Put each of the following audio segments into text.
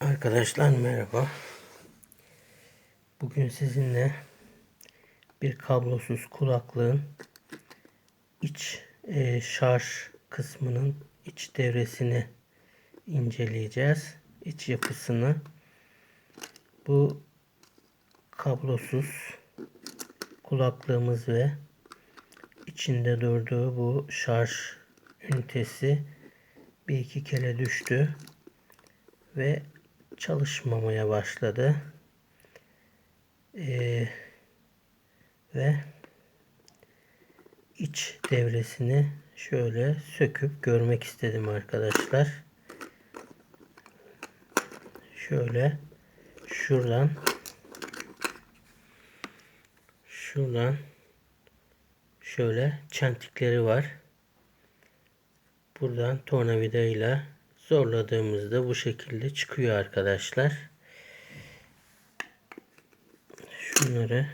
Arkadaşlar merhaba. Bugün sizinle bir kablosuz kulaklığın iç e, şarj kısmının iç devresini inceleyeceğiz. İç yapısını. Bu kablosuz kulaklığımız ve içinde durduğu bu şarj ünitesi bir iki kere düştü ve çalışmamaya başladı. Ee, ve iç devresini şöyle söküp görmek istedim arkadaşlar. Şöyle şuradan şuradan şöyle çentikleri var. Buradan tornavida ile zorladığımızda bu şekilde çıkıyor arkadaşlar. Şunları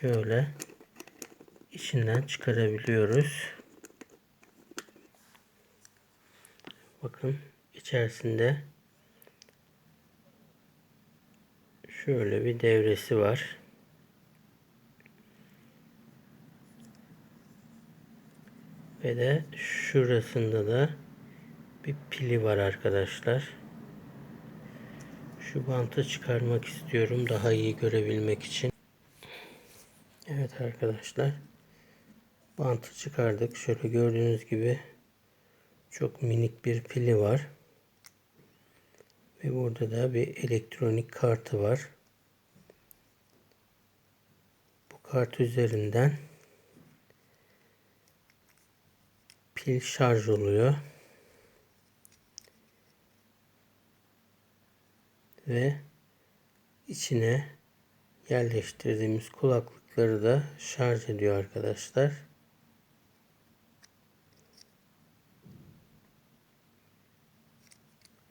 şöyle içinden çıkarabiliyoruz. Bakın içerisinde şöyle bir devresi var. Ve de şurasında da bir pili var arkadaşlar. Şu bantı çıkarmak istiyorum daha iyi görebilmek için. Evet arkadaşlar. Bantı çıkardık. Şöyle gördüğünüz gibi çok minik bir pili var. Ve burada da bir elektronik kartı var. Bu kart üzerinden pil şarj oluyor. Ve içine yerleştirdiğimiz kulaklıkları da şarj ediyor arkadaşlar.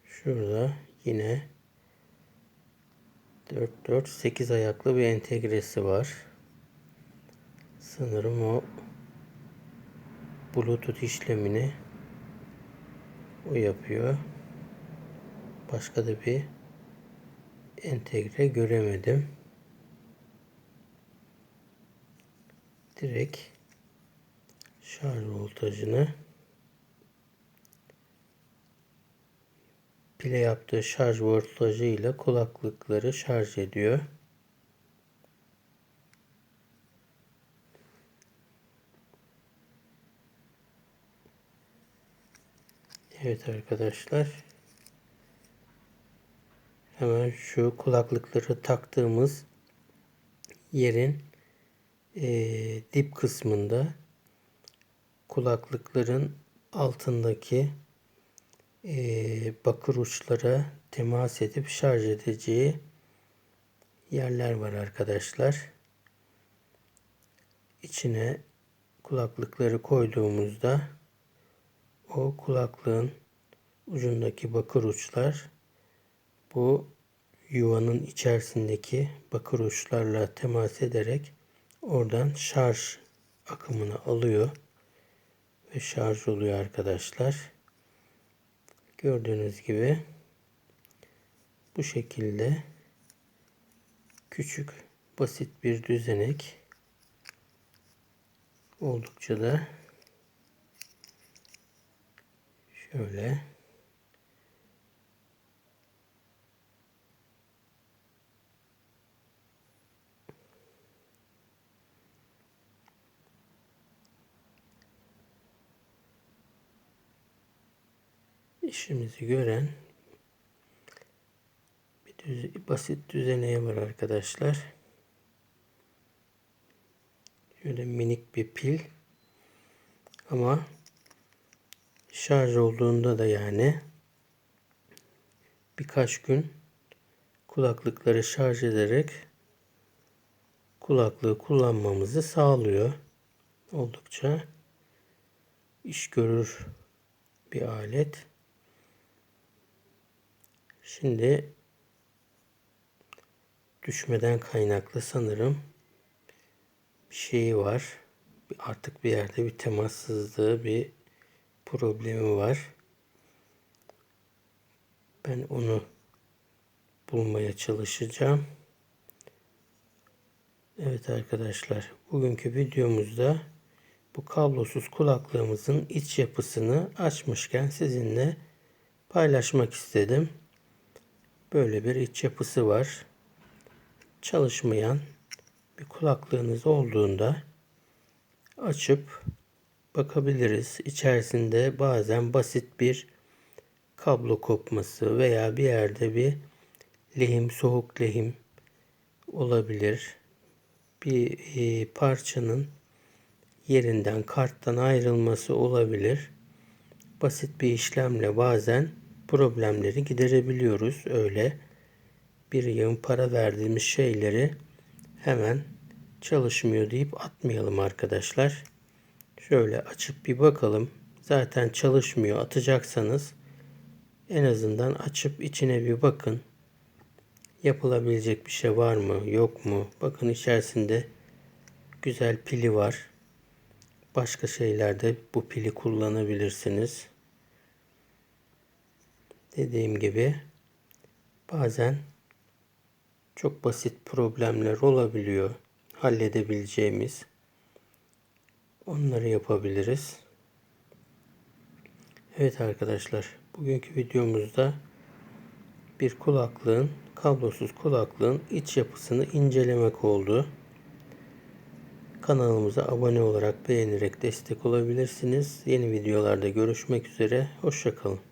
Şurada yine 4 4 8 ayaklı bir entegresi var. Sanırım o Bluetooth işlemini o yapıyor. Başka da bir entegre göremedim. Direkt şarj voltajını pile yaptığı şarj voltajı ile kulaklıkları şarj ediyor. Evet arkadaşlar. Hemen şu kulaklıkları taktığımız yerin e, dip kısmında kulaklıkların altındaki e, bakır uçlara temas edip şarj edeceği yerler var arkadaşlar. İçine kulaklıkları koyduğumuzda o kulaklığın ucundaki bakır uçlar bu yuvanın içerisindeki bakır uçlarla temas ederek oradan şarj akımını alıyor ve şarj oluyor arkadaşlar. Gördüğünüz gibi bu şekilde küçük basit bir düzenek oldukça da şöyle işimizi gören bir düz, basit düzeneye var arkadaşlar. Şöyle minik bir pil ama şarj olduğunda da yani birkaç gün kulaklıkları şarj ederek kulaklığı kullanmamızı sağlıyor. Oldukça iş görür bir alet. Şimdi düşmeden kaynaklı sanırım bir şeyi var. Artık bir yerde bir temassızlığı, bir problemi var. Ben onu bulmaya çalışacağım. Evet arkadaşlar, bugünkü videomuzda bu kablosuz kulaklığımızın iç yapısını açmışken sizinle paylaşmak istedim. Böyle bir iç yapısı var. Çalışmayan bir kulaklığınız olduğunda açıp bakabiliriz. İçerisinde bazen basit bir kablo kopması veya bir yerde bir lehim, soğuk lehim olabilir. Bir e, parçanın yerinden karttan ayrılması olabilir. Basit bir işlemle bazen problemleri giderebiliyoruz. Öyle bir yığın para verdiğimiz şeyleri hemen çalışmıyor deyip atmayalım arkadaşlar. Şöyle açıp bir bakalım. Zaten çalışmıyor atacaksanız en azından açıp içine bir bakın. Yapılabilecek bir şey var mı yok mu? Bakın içerisinde güzel pili var. Başka şeylerde bu pili kullanabilirsiniz. Dediğim gibi bazen çok basit problemler olabiliyor. Halledebileceğimiz. Onları yapabiliriz. Evet arkadaşlar, bugünkü videomuzda bir kulaklığın, kablosuz kulaklığın iç yapısını incelemek oldu. Kanalımıza abone olarak beğenerek destek olabilirsiniz. Yeni videolarda görüşmek üzere. Hoşçakalın.